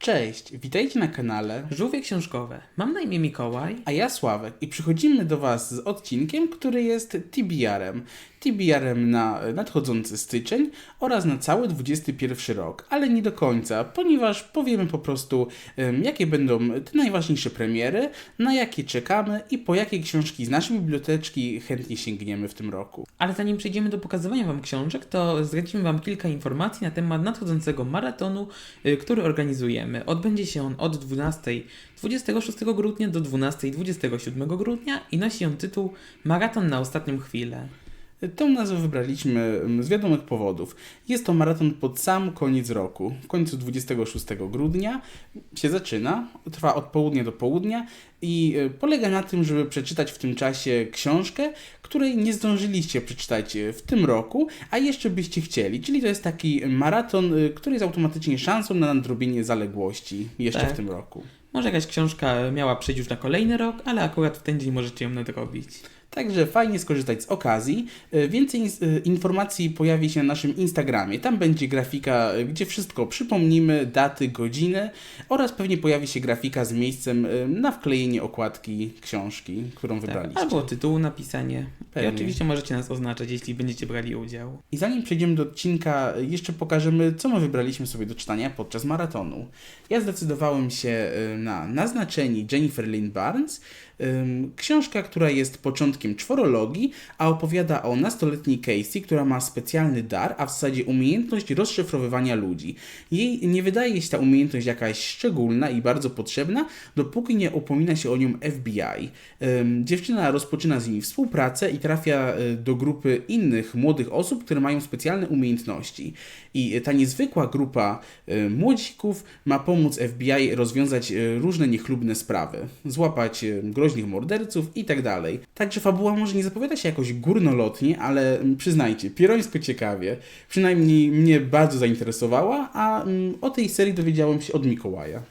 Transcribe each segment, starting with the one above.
Cześć, witajcie na kanale, Żółwie książkowe. Mam na imię Mikołaj. a ja Sławek i przychodzimy do Was z odcinkiem, który jest TBR-em. TBR-em na nadchodzący styczeń oraz na cały 21 rok, ale nie do końca, ponieważ powiemy po prostu, jakie będą te najważniejsze premiery, na jakie czekamy i po jakie książki z naszej biblioteczki chętnie sięgniemy w tym roku. Ale zanim przejdziemy do pokazywania Wam książek, to zdradzimy Wam kilka informacji na temat nadchodzącego maratonu, y, który organizujemy. Odbędzie się on od 12 26 grudnia do 12 27 grudnia i nosi on tytuł Maraton na ostatnią chwilę. Tą nazwę wybraliśmy mm, z wiadomych powodów. Jest to maraton pod sam koniec roku. W końcu 26 grudnia się zaczyna, trwa od południa do południa i e, polega na tym, żeby przeczytać w tym czasie książkę, której nie zdążyliście przeczytać e, w tym roku, a jeszcze byście chcieli. Czyli to jest taki maraton, e, który jest automatycznie szansą na nadrobienie zaległości jeszcze Tak. w tym roku. Może jakaś książka miała przejść już na kolejny rok, ale akurat w ten dzień możecie ją nadrobić. Także fajnie skorzystać z okazji. E, Więcej e, informacji pojawi się na naszym Instagramie. Tam będzie grafika, e, gdzie wszystko przypomnimy, daty, godziny oraz pewnie pojawi się grafika z miejscem na wklejenie okładki książki, którą Tak. wybraliście. Albo tytułu, napisanie. I Pewnie. oczywiście możecie nas oznaczać, jeśli będziecie brali udział. I zanim przejdziemy do odcinka, jeszcze pokażemy, co my wybraliśmy sobie do czytania podczas maratonu. Ja zdecydowałem się na naznaczeni Jennifer Lynn Barnes. Książka, która jest początkiem czworologii, a opowiada o nastoletniej Casey, która ma specjalny dar, a w zasadzie umiejętność rozszyfrowywania ludzi. Jej nie wydaje się ta umiejętność jakaś szczególna i bardzo potrzebna, dopóki nie upomina się o nią FBI. Dziewczyna rozpoczyna z nimi współpracę i trafia y, do grupy innych młodych osób, które mają specjalne umiejętności. I ta niezwykła grupa y, młodzików ma pomóc FBI rozwiązać y, różne niechlubne sprawy, złapać y, groźnych morderców i tak dalej. Także fabuła może nie zapowiada się jakoś górnolotnie, ale mm, przyznajcie, pierońsko ciekawie. Przynajmniej mnie bardzo zainteresowała, a mm, o tej serii dowiedziałem się od Mikołaja.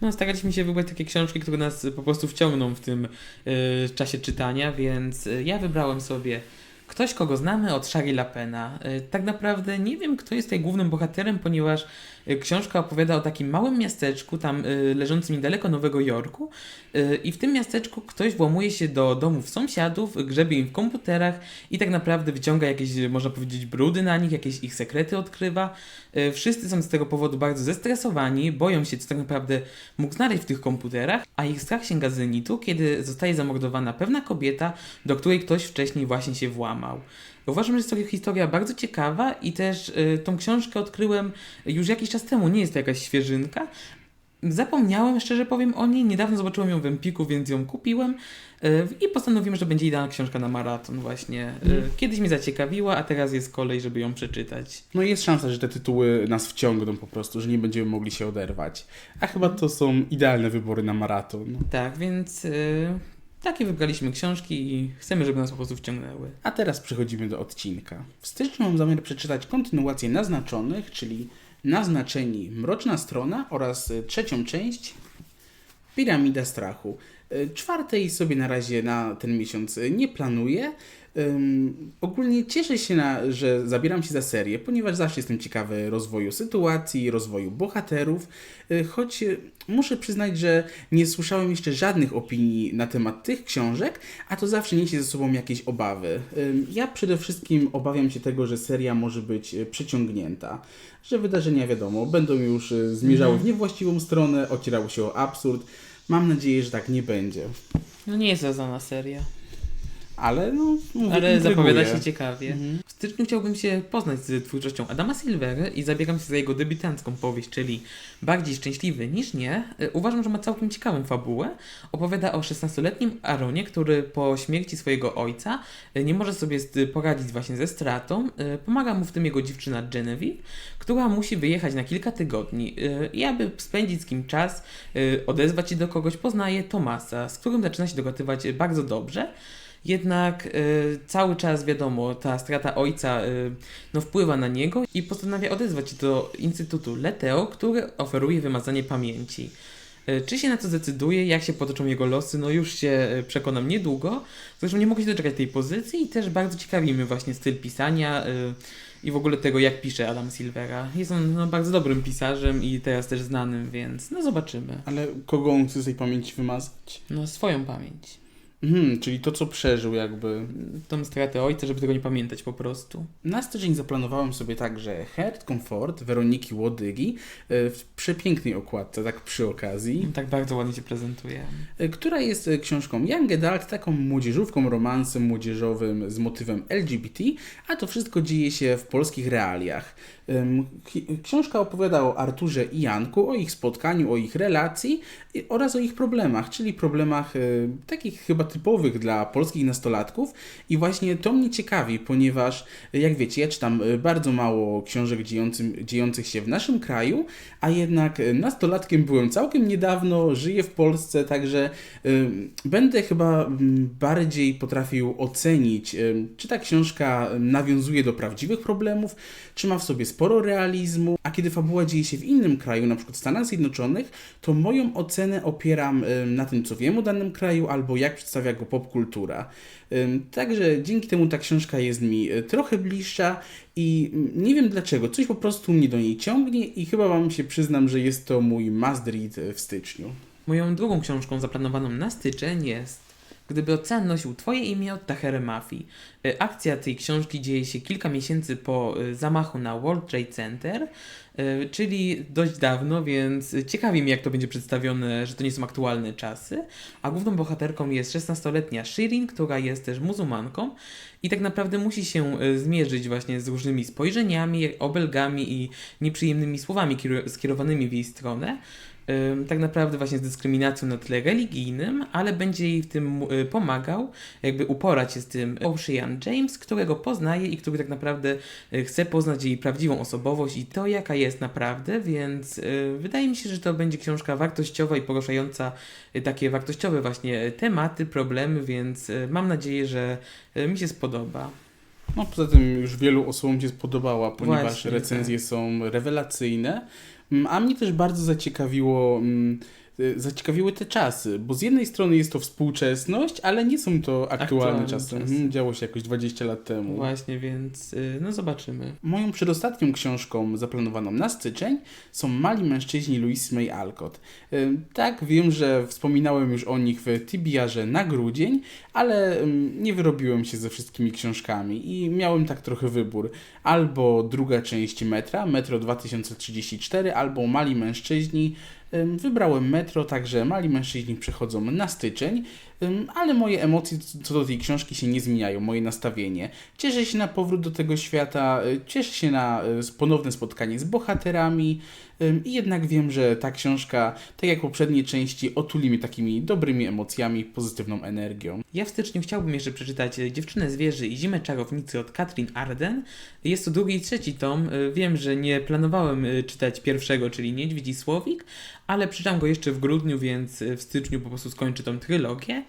No, staraliśmy się wybrać takie książki, które nas po prostu wciągną w tym y, czasie czytania, więc y, ja wybrałem sobie Ktoś, kogo znamy od Shari Lapena. Y, tak naprawdę nie wiem, kto jest tutaj głównym bohaterem, ponieważ książka opowiada o takim małym miasteczku, tam y, leżącym niedaleko Nowego Jorku y, i w tym miasteczku ktoś włamuje się do domów sąsiadów, grzebie im w komputerach i tak naprawdę wyciąga jakieś, y, można powiedzieć, brudy na nich, jakieś ich sekrety odkrywa. Y, Wszyscy są z tego powodu bardzo zestresowani, boją się, co tak naprawdę mógł znaleźć w tych komputerach, a ich strach sięga zenitu, kiedy zostaje zamordowana pewna kobieta, do której ktoś wcześniej właśnie się włamał. Uważam, że jest to historia bardzo ciekawa i też y, tą książkę odkryłem już jakiś czas temu, nie jest to jakaś świeżynka. Zapomniałem, szczerze powiem o niej, niedawno zobaczyłem ją w Empiku, więc ją kupiłem y, i postanowiłem, że będzie idealna książka na maraton właśnie. Y, Kiedyś mnie zaciekawiła, a teraz jest kolej, żeby ją przeczytać. No i jest szansa, że te tytuły nas wciągną po prostu, że nie będziemy mogli się oderwać. A chyba to są idealne wybory na maraton. Tak, więc y, takie wybraliśmy książki i chcemy, żeby nas po prostu wciągnęły. A teraz przechodzimy do odcinka. W styczniu mam zamiar przeczytać kontynuację naznaczonych, czyli naznaczeni Mroczna Strona oraz trzecią część Piramida Strachu. Czwartej sobie na razie na ten miesiąc nie planuję. Ym, ogólnie cieszę się, na, że zabieram się za serię, ponieważ zawsze jestem ciekawy rozwoju sytuacji, rozwoju bohaterów, y, choć y, muszę przyznać, że nie słyszałem jeszcze żadnych opinii na temat tych książek, a to zawsze niesie ze sobą jakieś obawy. Ym, ja przede wszystkim obawiam się tego, że seria może być y, przeciągnięta, że wydarzenia, wiadomo, będą już zmierzały w niewłaściwą stronę, ocierały się o absurd. Mam nadzieję, że tak nie będzie. No nie jest to seria, Ale no, mówię, ale intryguje. zapowiada się ciekawie. Mhm. W styczniu chciałbym się poznać z twórczością Adama Silvery i zabieram się za jego debiutancką powieść, czyli Bardziej Szczęśliwy niż nie. Y, Uważam, że ma całkiem ciekawą fabułę. Opowiada o 16-letnim Aaronie, który po śmierci swojego ojca y, nie może sobie z- poradzić właśnie ze stratą. Y, Pomaga mu w tym jego dziewczyna Genevieve, która musi wyjechać na kilka tygodni i aby spędzić z kim czas, odezwać się do kogoś, poznaje Tomasa, z którym zaczyna się dogadywać bardzo dobrze. Jednak y, cały czas wiadomo, ta strata ojca y, no, wpływa na niego i postanawia odezwać się do Instytutu Leteo, który oferuje wymazanie pamięci. Y, Czy się na to zdecyduje, jak się potoczą jego losy, no już się przekonam niedługo. Zresztą nie mogę się doczekać tej pozycji i też bardzo ciekawi mnie właśnie styl pisania, i w ogóle tego, jak pisze Adam Silvera. Jest on no, bardzo dobrym pisarzem i teraz też znanym, więc no zobaczymy. Ale kogo on chce z tej pamięci wymazać? No swoją pamięć. Mhm, czyli to, co przeżył jakby. Tą stratę ojca, żeby tego nie pamiętać po prostu. Na styczeń zaplanowałem sobie także Heart Comfort Weroniki Łodygi e, w przepięknej okładce, tak przy okazji, Tak bardzo ładnie się prezentuje. e, która jest e, książką young adult, taką młodzieżówką, romansem młodzieżowym z motywem LGBT, a to wszystko dzieje się w polskich realiach. Książka opowiada o Arturze i Janku, o ich spotkaniu, o ich relacji oraz o ich problemach, czyli problemach y, takich chyba typowych dla polskich nastolatków. I właśnie to mnie ciekawi, ponieważ jak wiecie, ja czytam y, bardzo mało książek dziejącym, dziejących się w naszym kraju, a jednak y, nastolatkiem byłem całkiem niedawno, żyję w Polsce, także y, będę chyba bardziej potrafił ocenić, y, czy ta książka nawiązuje do prawdziwych problemów, czy ma w sobie sporo realizmu, a kiedy fabuła dzieje się w innym kraju, na przykład w Stanach Zjednoczonych, to moją ocenę opieram na tym, co wiem o danym kraju, albo jak przedstawia go popkultura. Także dzięki temu ta książka jest mi trochę bliższa i nie wiem dlaczego, coś po prostu mnie do niej ciągnie i chyba wam się przyznam, że jest to mój must read w styczniu. Moją drugą książką zaplanowaną na styczeń jest Gdyby ocean nosił Twoje imię od Tahery Mafi. Y, Akcja tej książki dzieje się kilka miesięcy po y, zamachu na World Trade Center, y, czyli dość dawno, więc ciekawi mnie, jak to będzie przedstawione, że to nie są aktualne czasy. A główną bohaterką jest 16-letnia Shirin, która jest też muzułmanką i tak naprawdę musi się zmierzyć właśnie z różnymi spojrzeniami, obelgami i nieprzyjemnymi słowami skierowanymi w jej stronę. Tak naprawdę właśnie z dyskryminacją na tle religijnym, ale będzie jej w tym y, pomagał, jakby uporać się z tym Ocean James, którego poznaje i który tak naprawdę y, chce poznać jej prawdziwą osobowość i to, jaka jest naprawdę, więc y, wydaje mi się, że to będzie książka wartościowa i poruszająca takie wartościowe właśnie tematy, problemy, więc mam nadzieję, że mi się spodoba. No poza tym już wielu osobom się spodobała, ponieważ Właśnie, recenzje są rewelacyjne. Mm, A mnie też bardzo zaciekawiło, mm, zaciekawiły te czasy, bo z jednej strony jest to współczesność, ale nie są to aktualne, Aktualne czasy. czasy. Mhm, Działo się jakoś 20 lat temu. Właśnie, więc y, no zobaczymy. Moją przedostatnią książką zaplanowaną na styczeń są Mali mężczyźni Louise May Alcott. Ym, Tak, wiem, że wspominałem już o nich w Tibiarze na grudzień, ale ym, nie wyrobiłem się ze wszystkimi książkami i miałem tak trochę wybór. Albo druga część Metra, Metro 2034, albo Mali mężczyźni. Wybrałem Metro, także Mali mężczyźni przechodzą na styczeń, ale moje emocje co do tej książki się nie zmieniają, moje nastawienie. Cieszę się na powrót do tego świata, y, cieszę się na y, ponowne spotkanie z bohaterami i jednak wiem, że ta książka, tak jak poprzednie części, otuli mnie takimi dobrymi emocjami, pozytywną energią. Ja w styczniu chciałbym jeszcze przeczytać e, Dziewczynę z wieży i Zimę czarownicy od Katrin Arden. Jest to drugi i trzeci tom. Wiem, że nie planowałem czytać pierwszego, czyli Niedźwiedź i Słowik, ale przeczytam go jeszcze w grudniu, więc w styczniu po prostu skończę tą trylogię.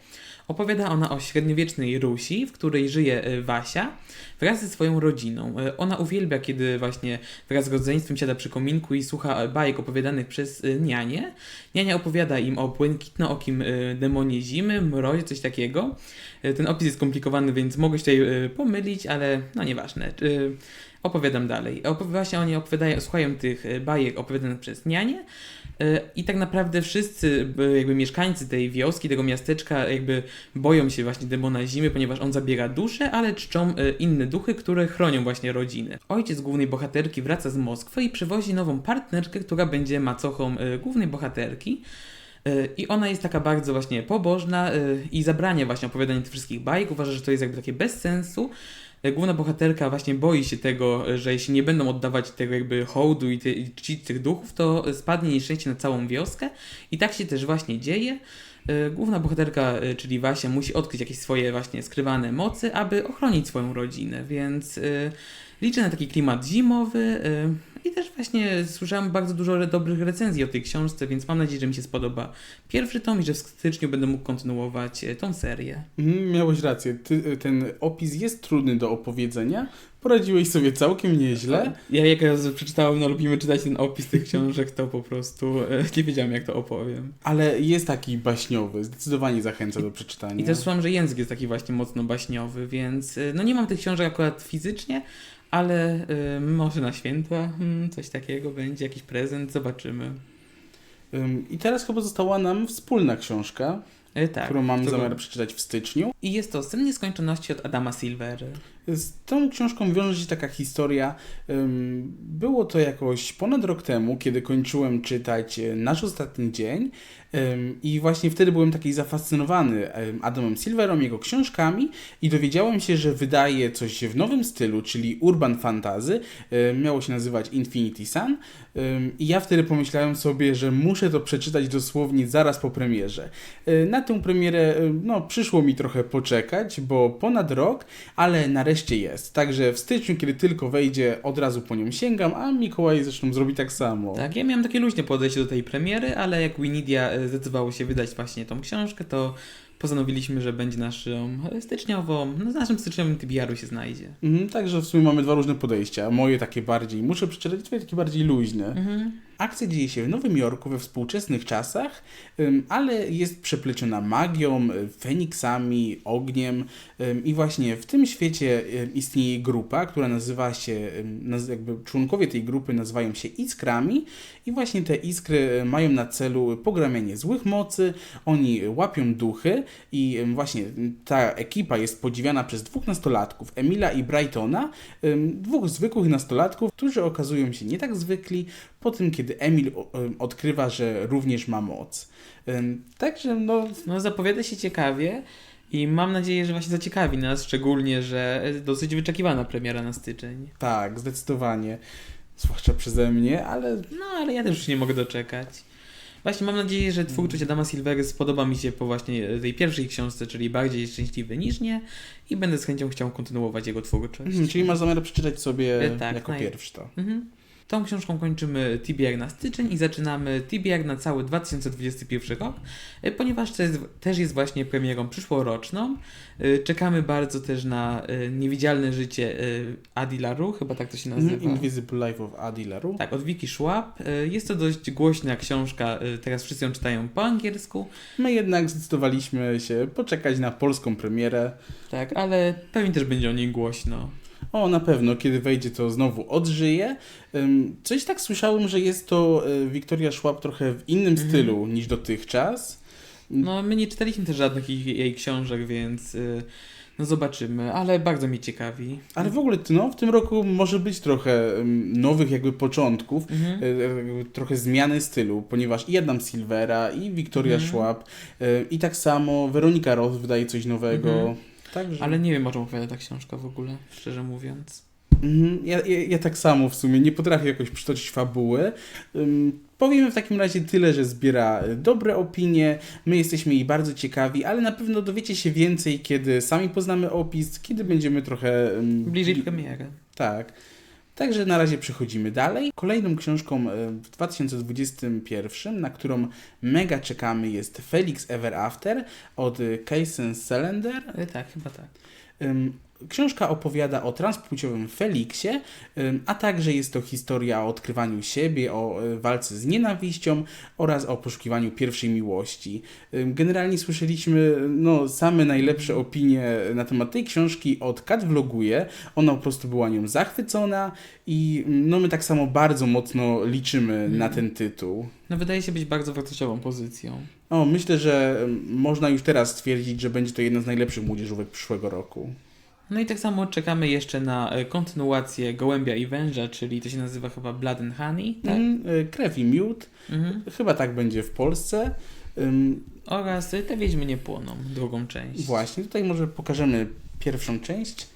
Opowiada ona o średniowiecznej Rusi, w której żyje e, Wasia wraz ze swoją rodziną. E, Ona uwielbia, kiedy właśnie wraz z rodzeństwem siada przy kominku i słucha e, bajek opowiadanych przez e, nianię. Niania opowiada im o błękitnookim demonie zimy, mrozie, coś takiego. Ten opis jest skomplikowany, więc mogę się tutaj pomylić, ale no nieważne. Opowiadam dalej. Opo- Właśnie oni opowiadają, słuchają tych e, bajek opowiadanych przez nianie e, i tak naprawdę wszyscy jakby mieszkańcy tej wioski, tego miasteczka jakby boją się właśnie demona zimy, ponieważ on zabiera duszę, ale czczą e, inne duchy, które chronią właśnie rodziny. Ojciec głównej bohaterki wraca z Moskwy i przywozi nową partnerkę, która będzie macochą głównej bohaterki. I ona jest taka bardzo właśnie pobożna i zabrania właśnie opowiadania tych wszystkich bajek. Uważa, że to jest jakby takie bez sensu. E, Główna bohaterka właśnie boi się tego, e, że jeśli nie będą oddawać tego jakby hołdu i, te, i czcić tych duchów, to spadnie nieszczęście na całą wioskę. I tak się też właśnie dzieje. E, Główna bohaterka, czyli Wasia, musi odkryć jakieś swoje właśnie skrywane mocy, aby ochronić swoją rodzinę, więc liczę na taki klimat zimowy. e, I też właśnie słyszałem bardzo dużo dobrych recenzji o tej książce, więc mam nadzieję, że mi się spodoba pierwszy tom i że w styczniu będę mógł kontynuować e, tą serię. Mhm, Miałeś rację, Ty, ten opis jest trudny do opowiedzenia, Poradziłeś sobie całkiem nieźle. Ja jak raz przeczytałem, no lubimy czytać ten opis tych książek, to po prostu nie wiedziałem jak to opowiem. Ale jest taki baśniowy, zdecydowanie zachęca do przeczytania. I też słyszałem, że język jest taki właśnie mocno baśniowy, więc no nie mam tych książek akurat fizycznie, ale e, może na święta hmm, coś takiego będzie, jakiś prezent, zobaczymy. Ym, I teraz chyba została nam wspólna książka, E, tak. którą mam którą- zamiar przeczytać w styczniu. I jest to Sen Nieskończoności od Adama Silvery. Z tą książką wiąże się taka historia. Było to jakoś ponad rok temu, kiedy kończyłem czytać e, Nasz Ostatni Dzień. I właśnie wtedy byłem taki zafascynowany em, Adamem Silverem, jego książkami i dowiedziałem się, że wydaje coś w nowym stylu, czyli urban fantasy. Miało się nazywać Infinity Sun. I ja wtedy pomyślałem sobie, że muszę to przeczytać dosłownie zaraz po premierze. Y, Na tę premierę y, no, przyszło mi trochę poczekać, bo ponad rok, ale nareszcie jest. Także w styczniu, kiedy tylko wejdzie, od razu po nią sięgam, a Mikołaj zresztą zrobi tak samo. Tak, ja miałem takie luźne podejście do tej premiery, ale jak Winidia e, zdecydowało się wydać właśnie tą książkę, to postanowiliśmy, że będzie naszą styczniową, no naszym styczniowym TBR-u się znajdzie. Mhm, także w sumie mamy dwa różne podejścia. Moje takie bardziej muszę przeczytać, twoje takie bardziej luźne. Mhm. Akcja dzieje się w Nowym Jorku we współczesnych czasach, ale jest przepleciona magią, y, feniksami, ogniem i właśnie w tym świecie istnieje grupa, która nazywa się, jakby członkowie tej grupy nazywają się iskrami i właśnie te iskry y, mają na celu pogramianie złych mocy, oni łapią duchy i właśnie ta ekipa jest podziwiana przez dwóch nastolatków, Emila i Brightona, dwóch zwykłych nastolatków, którzy okazują się nie tak zwykli, po tym, kiedy Emil o, em, odkrywa, że również ma moc. Także no, No zapowiada się ciekawie i mam nadzieję, że właśnie zaciekawi nas, szczególnie, że e, dosyć wyczekiwana premiera na styczeń. tak, zdecydowanie. Zwłaszcza przeze mnie, ale No ale ja też już nie mogę doczekać. Właśnie mam nadzieję, że twórczość Adama Silvery spodoba mi się po właśnie tej pierwszej książce, czyli Bardziej Szczęśliwy niż nie i będę z chęcią chciał kontynuować jego twórczość. mhm, czyli masz zamiar przeczytać sobie E, tak, jako naj- pierwszy to. Mhm. Tą książką kończymy TBR na styczeń i zaczynamy TBR na cały 2021 rok, e, ponieważ to jest, też jest właśnie premierą przyszłoroczną. E, Czekamy bardzo też na e, Niewidzialne życie Adi LaRue, chyba tak to się nazywa. Invisible Life of Adi LaRue. Tak, od Wiki Schwab. Jest to dość głośna książka, teraz wszyscy ją czytają po angielsku, My jednak zdecydowaliśmy się poczekać na polską premierę. tak, ale pewnie też będzie o niej głośno. O, na pewno, kiedy wejdzie, to znowu odżyje. Coś tak słyszałem, że jest to y, Wiktoria Schwab trochę w innym Mhm. stylu niż dotychczas. No, my nie czytaliśmy też żadnych jej, jej książek, więc y, no zobaczymy, ale bardzo mnie ciekawi. Ale w ogóle no, w tym roku może być trochę nowych jakby początków, Mhm. y, y, trochę zmiany stylu, ponieważ i Adam Silvera, i Wiktoria Mhm. Schwab, i tak samo Weronika Roth wydaje coś nowego. Mhm. Także... Ale nie wiem, o czym opowiada ta książka w ogóle, szczerze mówiąc. Mhm, ja, ja, ja tak samo w sumie nie potrafię jakoś przytoczyć fabuły. Ym, powiemy w takim razie tyle, że zbiera y, dobre opinie, my jesteśmy jej bardzo ciekawi, ale na pewno dowiecie się więcej, kiedy sami poznamy opis, kiedy będziemy trochę... ym, Bliżej bli- premiery. Tak. Także na razie przechodzimy dalej. Kolejną książką e, w 2021, na którą mega czekamy, jest Felix Ever After od e, Kaysen Selender. Y, tak, chyba tak. Książka opowiada o transpłciowym Feliksie, a także jest to historia o odkrywaniu siebie, o y, walce z nienawiścią oraz o poszukiwaniu pierwszej miłości. Generalnie słyszeliśmy no, same najlepsze opinie na temat tej książki od Kat Vloguje. Ona po prostu była nią zachwycona i no, my tak samo bardzo mocno liczymy na ten tytuł. No wydaje się być bardzo wartościową pozycją. O, myślę, że można już teraz stwierdzić, że będzie to jedna z najlepszych młodzieżówek przyszłego roku. No i tak samo czekamy jeszcze na e, kontynuację Gołębia i Węża, czyli to się nazywa chyba Blood and Honey, tak? Mm, y, Krew i miód. Mhm. Chyba tak będzie w Polsce. Ym, Oraz Te Wiedźmy nie płoną, drugą część. właśnie, tutaj może pokażemy pierwszą część.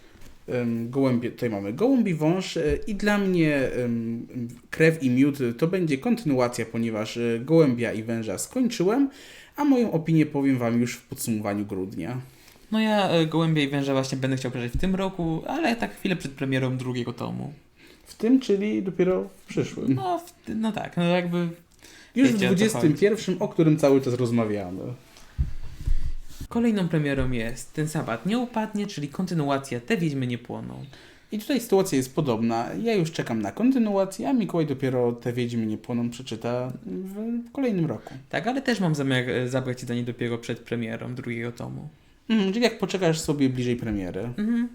Ym, gołębie, tutaj mamy Gołębi Wąż y, i dla mnie ym, Krew i Miód to będzie kontynuacja, ponieważ Gołębia i Węża skończyłem, a moją opinię powiem Wam już w podsumowaniu grudnia. No ja e, Gołębia i Węża właśnie będę chciał przeczytać w tym roku, ale tak chwilę przed premierą drugiego tomu. W tym, czyli dopiero w przyszłym. No, w, no tak, no jakby już w wiecie, o co 21, o którym cały czas rozmawiamy. Kolejną premierą jest Ten Sabat nie upadnie, czyli kontynuacja Te Wiedźmy nie płoną. I tutaj sytuacja jest podobna. Ja już czekam na kontynuację, a Mikołaj dopiero te Wiedźmy nie płoną przeczyta w kolejnym roku. Tak, ale też mam zamiar e, zabrać czytanie dopiero przed premierą drugiego tomu. Mhm, czyli jak poczekasz sobie bliżej premiery. Mhm.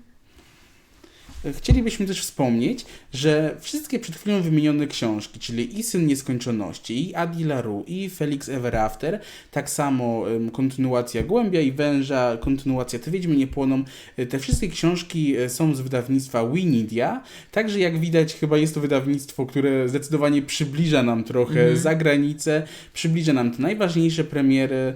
Chcielibyśmy też wspomnieć, że wszystkie przed chwilą wymienione książki, czyli i Syn Nieskończoności, i Adi LaRue, i Felix Ever After, tak samo kontynuacja Głębia i Węża, kontynuacja Te Wiedźmy nie płoną, y, te wszystkie książki y, są z wydawnictwa Winidia, także jak widać chyba jest to wydawnictwo, które zdecydowanie przybliża nam trochę Mhm. za granicę, przybliża nam te najważniejsze premiery,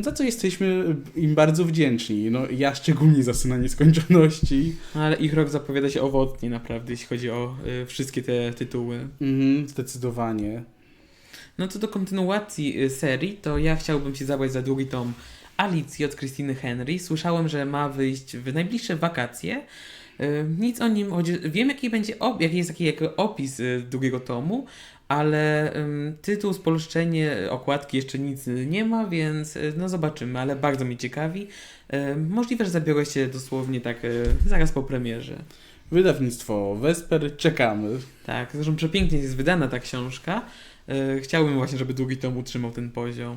za co jesteśmy im bardzo wdzięczni. No, ja szczególnie za Syna Nieskończoności. No, ale ich rok zapowiada się owocnie naprawdę, jeśli chodzi o y, wszystkie te tytuły. Mhm, zdecydowanie. No co do kontynuacji y, serii, to ja chciałbym się zabrać za drugi tom Alicji od Christiny Henry. Słyszałem, że ma wyjść w najbliższe wakacje. Y, Nic o nim, choć wiem jaki będzie op- jaki jest taki jakby opis y, drugiego tomu, ale ym, tytuł, spolszczenie, okładki jeszcze nic y, nie ma, więc y, no zobaczymy, ale bardzo mnie ciekawi. Y, Możliwe, że zabiorę się dosłownie tak y, zaraz po premierze. Wydawnictwo Vesper, czekamy. Tak, zresztą przepięknie jest wydana ta książka. Y, Chciałbym właśnie, żeby drugi tom utrzymał ten poziom.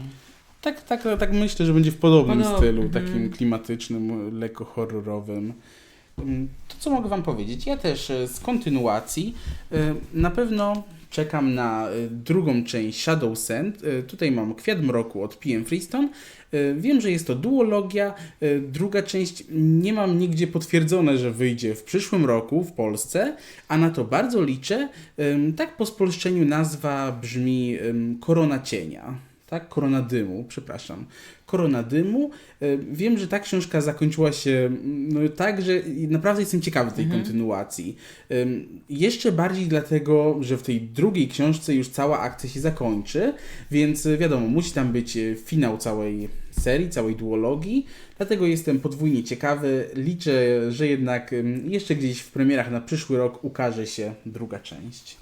Tak, tak, tak myślę, że będzie w podobnym Podob- stylu, mhm. takim klimatycznym, lekko horrorowym. Mm, To co mogę wam powiedzieć? Ja też e, z kontynuacji e, na pewno czekam na e, drugą część Shadow Sand. E, Tutaj mam Kwiat Mroku od PM Freestone. E, Wiem, że jest to duologia. Druga część nie mam nigdzie potwierdzone, że wyjdzie w przyszłym roku w Polsce, a na to bardzo liczę. Tak po spolszczeniu nazwa brzmi Korona Cienia. Tak, Korona Dymu, przepraszam. Korona Dymu. Y, Wiem, że ta książka zakończyła się mm, no, tak, że naprawdę jestem ciekawy tej Mhm. kontynuacji. Jeszcze bardziej dlatego, że w tej drugiej książce już cała akcja się zakończy, więc y, wiadomo, musi tam być y, finał całej serii, całej duologii. Dlatego jestem podwójnie ciekawy. Liczę, że jednak jeszcze gdzieś w premierach na przyszły rok ukaże się druga część.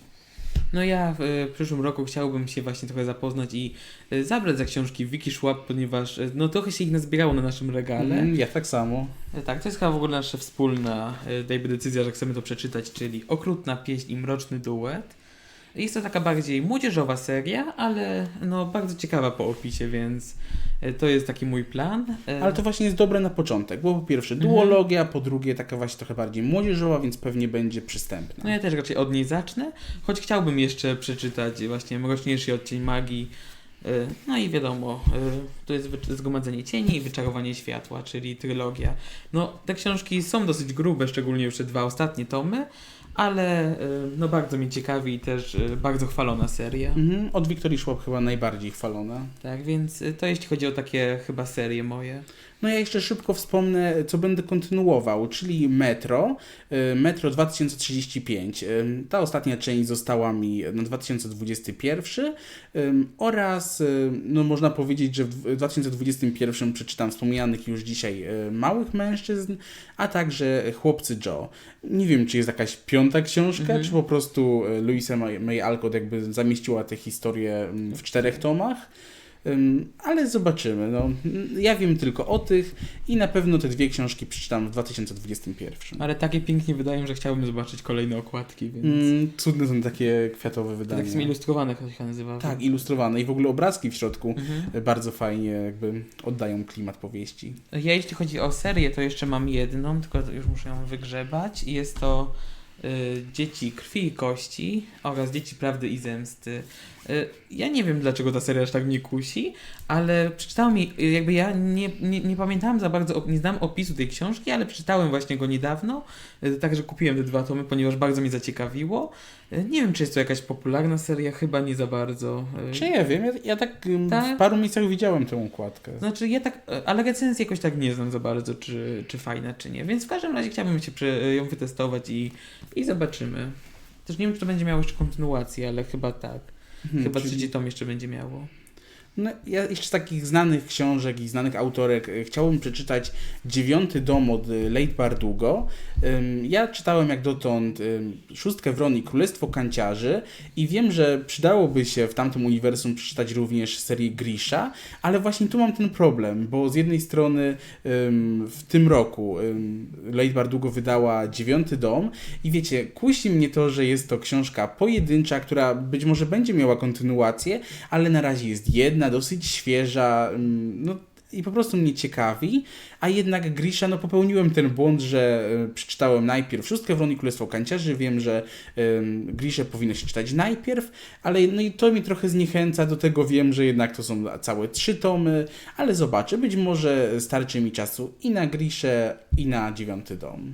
No ja w, e, w przyszłym roku chciałbym się właśnie trochę zapoznać i e, zabrać za książki Wiki Szłap, ponieważ e, no trochę się ich nazbierało na naszym regale. Mm, Ja tak samo. Tak, to jest chyba w ogóle nasza wspólna jakby decyzja, że chcemy to przeczytać, czyli Okrutna pieśń i Mroczny duet. Jest to taka bardziej młodzieżowa seria, ale no bardzo ciekawa po opisie, więc e, to jest taki mój plan. E, Ale to właśnie jest dobre na początek, bo po pierwsze Mhm. duologia, po drugie taka właśnie trochę bardziej młodzieżowa, więc pewnie będzie przystępna. No ja też raczej od niej zacznę, choć chciałbym jeszcze przeczytać właśnie Mroczniejszy odcień magii. Y, No i wiadomo, to jest Zgromadzenie Cieni i Wyczarowanie Światła, czyli trylogia. No, te książki są dosyć grube, szczególnie już te dwa ostatnie tomy, ale y, no bardzo mnie ciekawi i też y, bardzo chwalona seria. Mhm. Od Wiktorii Szłap chyba najbardziej chwalona. Tak, więc y, to jeśli chodzi o takie chyba serie moje. No ja jeszcze szybko wspomnę, co będę kontynuował, czyli Metro, y, Metro 2035. Y, Ta ostatnia część została mi na 2021 y, oraz, no można powiedzieć, że w 2021 przeczytam wspomnianych już dzisiaj Małych Mężczyzn, a także Chłopcy Joe. Nie wiem, czy jest jakaś piąta książka, Mhm. czy po prostu Louisa May, May Alcott jakby zamieściła tę historię mm, w czterech tomach. Ale zobaczymy. No, ja wiem tylko o tych i na pewno te dwie książki przeczytam w 2021. Ale takie pięknie wydają, że chciałbym zobaczyć kolejne okładki, więc... Mm, cudne są takie kwiatowe To wydania. tak są ilustrowane, jak się nazywa. Tak, ilustrowane i w ogóle obrazki w środku Mhm. bardzo fajnie jakby oddają klimat powieści. Ja jeśli chodzi o serię, to jeszcze mam jedną, tylko już muszę ją wygrzebać. I jest to y, Dzieci Krwi i Kości oraz Dzieci Prawdy i Zemsty. Y, ja nie wiem, dlaczego ta seria aż tak mnie kusi, ale przeczytałem jej, y, jakby ja nie, nie, nie pamiętałem za bardzo, nie znam opisu tej książki, ale przeczytałem właśnie go niedawno, y, także kupiłem te dwa tomy, ponieważ bardzo mnie zaciekawiło. Nie wiem, czy jest to jakaś popularna seria, chyba nie za bardzo. Czy ja wiem, ja, ja tak, Tak. w paru miejscach widziałem tę układkę. Znaczy, ja tak, ale recenzji jakoś tak nie znam za bardzo, czy, czy fajna, czy nie. Więc w każdym razie chciałbym się przy, ją wytestować i, i zobaczymy. Też nie wiem, czy to będzie miało jeszcze kontynuację, ale chyba tak. Mhm, chyba czyli- trzeci tom jeszcze będzie miało. No, ja jeszcze z takich znanych książek i znanych autorek e, chciałbym przeczytać dziewiąty dom od e, Late Bardugo. Ja czytałem jak dotąd Szóstkę Wron i Królestwo Kanciarzy i wiem, że przydałoby się w tamtym uniwersum przeczytać również serię Grisha, ale właśnie tu mam ten problem, bo z jednej strony w tym roku Late Bardugo wydała dziewiąty dom i wiecie, kusi mnie to, że jest to książka pojedyncza, która być może będzie miała kontynuację, ale na razie jest jedna, dosyć świeża, ym, no i po prostu mnie ciekawi, a jednak Grisha, no popełniłem ten błąd, że y, przeczytałem najpierw Szóstkę Wron i Królestwo Kanciarzy, wiem, że y, Griszę powinno się czytać najpierw, ale no i to mnie trochę zniechęca do tego, wiem, że jednak to są całe trzy tomy, ale zobaczę, być może starczy mi czasu i na Griszę, i na Dziewiąty Dom.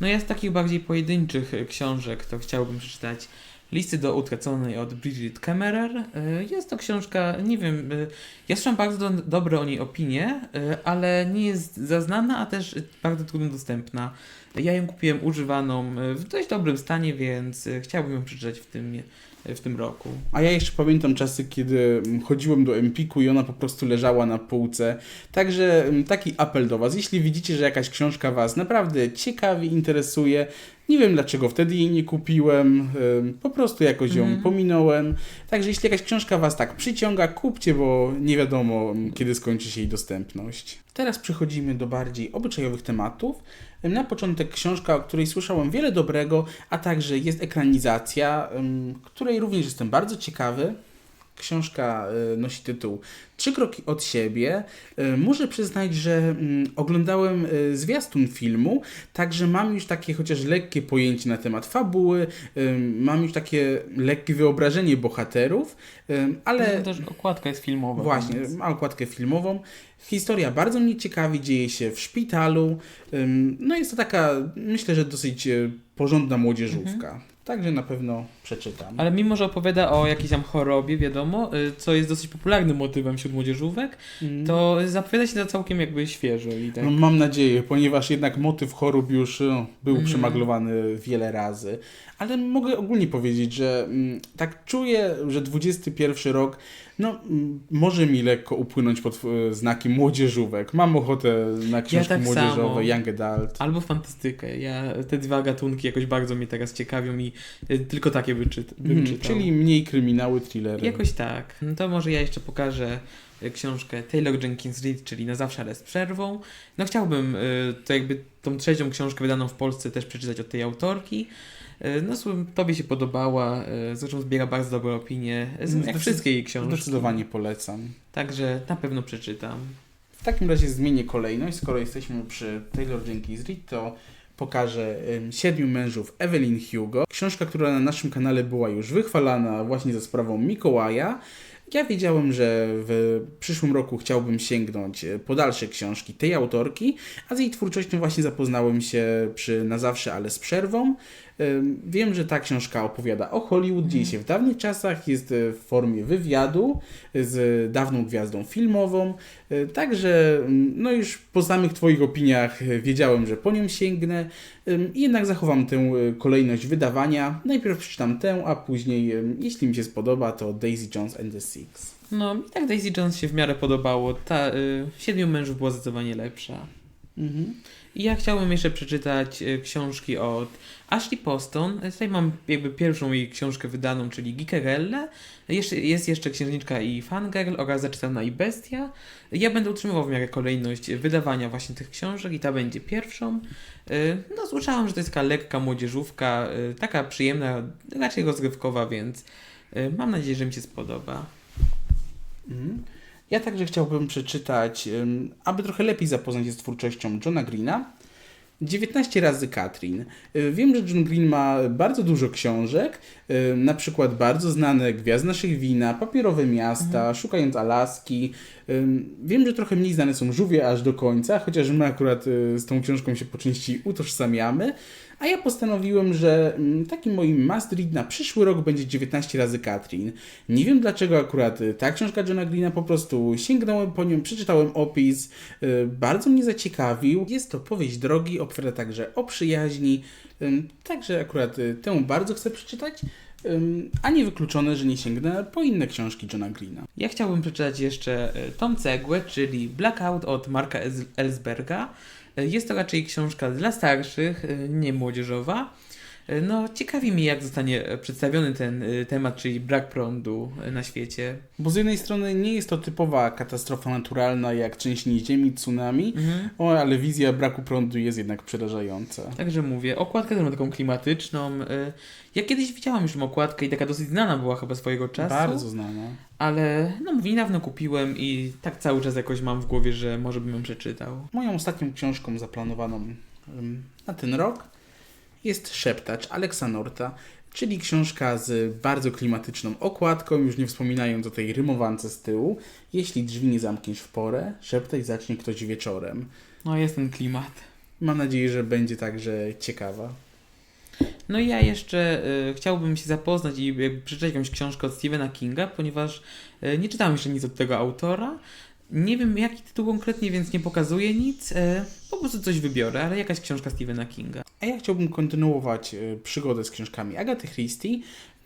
No ja z takich bardziej pojedynczych e, książek to chciałbym przeczytać Listy do utraconej od Bridget Kemmerer. E, Jest to książka, nie wiem, e, ja słyszałem bardzo do, dobre o niej opinie, e, ale nie jest za znana, a też bardzo trudno dostępna. Ja ją kupiłem używaną w dość dobrym stanie, więc chciałbym ją przeczytać w tym, w tym roku. A ja jeszcze pamiętam czasy, kiedy mm, chodziłem do Empiku i ona po prostu leżała na półce. Także mm, taki apel do Was. Jeśli widzicie, że jakaś książka Was naprawdę ciekawi, interesuje, nie wiem dlaczego wtedy jej nie kupiłem, po prostu jakoś ją Mhm. pominąłem. Także jeśli jakaś książka Was tak przyciąga, kupcie, bo nie wiadomo mm, kiedy skończy się jej dostępność. Teraz przechodzimy do bardziej obyczajowych tematów. Na początek książka, o której słyszałem wiele dobrego, a także jest ekranizacja, której również jestem bardzo ciekawy. Książka y, nosi tytuł Trzy kroki od siebie. Y, Muszę przyznać, że mm, oglądałem y, zwiastun filmu, także mam już takie chociaż lekkie pojęcie na temat fabuły, mam już takie lekkie wyobrażenie bohaterów, ale też okładka jest filmowa. Właśnie, ma okładkę filmową. Historia bardzo mnie ciekawi, dzieje się w szpitalu. No jest to taka, myślę, że dosyć porządna młodzieżówka. Także na pewno przeczytam. Ale mimo, że opowiada o jakiejś tam chorobie, wiadomo, y, co jest dosyć popularnym motywem wśród młodzieżówek, Mm. to zapowiada się to całkiem jakby świeżo i tak. No, mam nadzieję, ponieważ jednak motyw chorób już no, był Mhm. przemaglowany wiele razy. Ale mogę ogólnie powiedzieć, że mm, tak czuję, że XXI rok no, może mi lekko upłynąć pod e, znakiem młodzieżówek. Mam ochotę na książki tak młodzieżowe, samo. young adult. Albo fantastykę. Ja te dwa gatunki jakoś bardzo mnie teraz ciekawią i y, tylko takie by, czyt, bym Mhm, czytał. czyli mniej kryminały, thrillery. Jakoś tak. No to może ja jeszcze pokażę y, książkę Taylor Jenkins Reid, czyli Na zawsze, ale z przerwą. No chciałbym to jakby tą trzecią książkę wydaną w Polsce też przeczytać od tej autorki. Y, No tobie się podobała, y, zresztą zbiera bardzo dobre opinie, z- jak Zdecyd- wszystkie jej książki. Zdecydowanie polecam. Także na pewno przeczytam. W takim razie zmienię kolejność. Skoro jesteśmy przy Taylor Jenkins Reid, to pokażę Siedmiu mężów Evelyn Hugo. Książka, która na naszym kanale była już wychwalana właśnie za sprawą Mikołaja. Ja wiedziałem, że w przyszłym roku chciałbym sięgnąć e, po dalsze książki tej autorki, a z jej twórczością właśnie zapoznałem się przy Na zawsze, ale z przerwą. Wiem, że ta książka opowiada o Hollywood, dzieje się w dawnych czasach, jest e, w formie wywiadu z dawną gwiazdą filmową. E, Także, mm, no już po samych Twoich opiniach e, wiedziałem, że po nią sięgnę. Jednak zachowam tę e, kolejność wydawania. Najpierw przeczytam tę, a później, jeśli mi się spodoba, to Daisy Jones and the Six. No mi tak Daisy Jones się w miarę podobało. Ta y, Siedmiu mężów była zdecydowanie lepsza. Mhm. Ja chciałbym jeszcze przeczytać y, książki od Ashley Poston. Tutaj mam jakby pierwszą jej książkę wydaną, czyli Gikerelle. Jest jeszcze Księżniczka i Fangirl oraz Zaczytana i Bestia. Ja będę utrzymywał w miarę kolejność wydawania właśnie tych książek i ta będzie pierwszą. Y, No słyszałam, że to jest taka lekka młodzieżówka, y, taka przyjemna, raczej rozrywkowa, więc mam nadzieję, że mi się spodoba. Mhm. Ja także chciałbym przeczytać, aby trochę lepiej zapoznać się z twórczością Johna Greena. 19 razy Katrin. Y, Wiem, że John Green ma bardzo dużo książek, y, na przykład bardzo znane Gwiazd naszych wina, Papierowe miasta, Szukając Alaski. Ym, Wiem, że trochę mniej znane są Żółwie aż do końca, chociaż my akurat z tą książką się po części utożsamiamy. A ja postanowiłem, że mm, takim moim must read na przyszły rok będzie 19 razy Katrin. Nie wiem dlaczego akurat y, ta książka Johna Greena, po prostu sięgnąłem po nią, przeczytałem opis, y, bardzo mnie zaciekawił. Jest to powieść drogi, opowiada także o przyjaźni, także akurat y, tę bardzo chcę przeczytać. a nie wykluczone, że nie sięgnę po inne książki Johna Greena. Ja chciałbym przeczytać jeszcze Tom Cegłę, czyli Blackout od Marka Ez- Ellsberga. E, Jest to raczej książka dla starszych, e, nie młodzieżowa. E, No, ciekawi mnie, jak zostanie przedstawiony ten e, temat, czyli brak prądu na świecie. Bo z jednej strony nie jest to typowa katastrofa naturalna jak trzęsienie ziemi, tsunami, Mhm. o, ale wizja braku prądu jest jednak przerażająca. Także mówię, okładkę też mam taką klimatyczną. Ja kiedyś widziałam już tą okładkę i taka dosyć znana była chyba swojego czasu. Bardzo znana. Ale no niedawno kupiłem i tak cały czas jakoś mam w głowie, że może bym ją przeczytał. Moją ostatnią książką zaplanowaną na ten rok jest Szeptacz Aleksa Norta, czyli książka z bardzo klimatyczną okładką, już nie wspominając o tej rymowance z tyłu. Jeśli drzwi nie zamkniesz w porę, szeptać zacznie ktoś wieczorem. No jest ten klimat. Mam nadzieję, że będzie także ciekawa. No i ja jeszcze y, chciałbym się zapoznać i jakby przeczytać jakąś książkę od Stephena Kinga, ponieważ y, nie czytałem jeszcze nic od tego autora. Nie wiem jaki tytuł konkretnie, więc nie pokazuję nic. Y, po prostu coś wybiorę, ale jakaś książka Stephena Kinga. A ja chciałbym kontynuować e, przygodę z książkami Agaty Christie.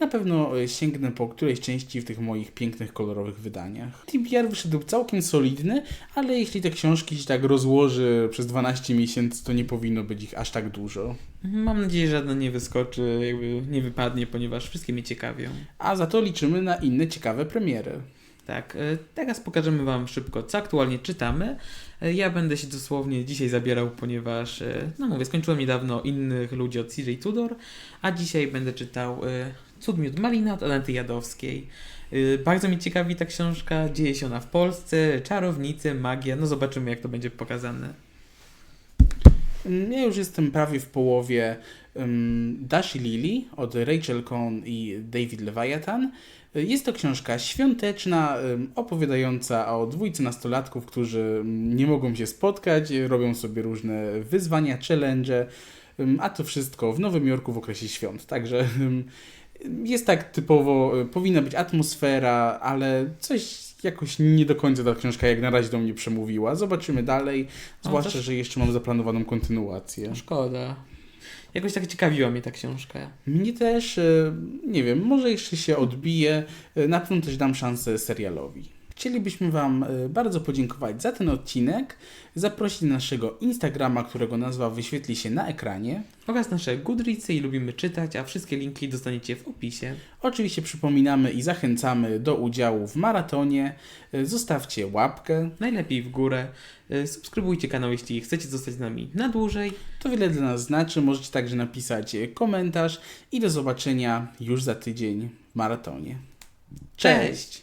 Na pewno e, sięgnę po którejś części w tych moich pięknych, kolorowych wydaniach. TBR wyszedł całkiem solidny, ale jeśli te książki się tak rozłoży przez 12 miesięcy, to nie powinno być ich aż tak dużo. Mam nadzieję, że żadna nie wyskoczy, jakby nie wypadnie, ponieważ wszystkie mnie ciekawią. A za to liczymy na inne ciekawe premiery. Tak, y, teraz pokażemy Wam szybko, co aktualnie czytamy. Y, Ja będę się dosłownie dzisiaj zabierał, ponieważ, no mówię, skończyłem niedawno innych ludzi od CJ Tudor, a dzisiaj będę czytał Cud Miód Malina od Anety Jadowskiej. Y, Bardzo mnie ciekawi ta książka, dzieje się ona w Polsce, czarownice, magia, no zobaczymy jak to będzie pokazane. Ja już jestem prawie w połowie um, Dashi Lily od Rachel Cohn i David Leviathan. Jest to książka świąteczna, opowiadająca o dwójce nastolatków, którzy nie mogą się spotkać, robią sobie różne wyzwania, challenge, a to wszystko w Nowym Jorku w okresie świąt. Także jest tak typowo, y, powinna być atmosfera, ale coś jakoś nie do końca ta książka jak na razie do mnie przemówiła. Zobaczymy dalej, No, zwłaszcza, też- że jeszcze mam zaplanowaną kontynuację. Szkoda. Jakoś tak ciekawiła mnie ta książka. Mnie też, e, nie wiem, może jeszcze się odbije, e, na pewno też dam szansę serialowi. Chcielibyśmy Wam e, bardzo podziękować za ten odcinek, zaprosić na naszego Instagrama, którego nazwa wyświetli się na ekranie. Oraz nasze Goodreadsy i lubimy czytać, a wszystkie linki dostaniecie w opisie. Oczywiście przypominamy i zachęcamy do udziału w maratonie. E, Zostawcie łapkę, Najlepiej w górę. Y, Subskrybujcie kanał, jeśli chcecie zostać z nami na dłużej. to wiele dla nas znaczy. Możecie także napisać e, komentarz i do zobaczenia już za tydzień w maratonie. Cześć!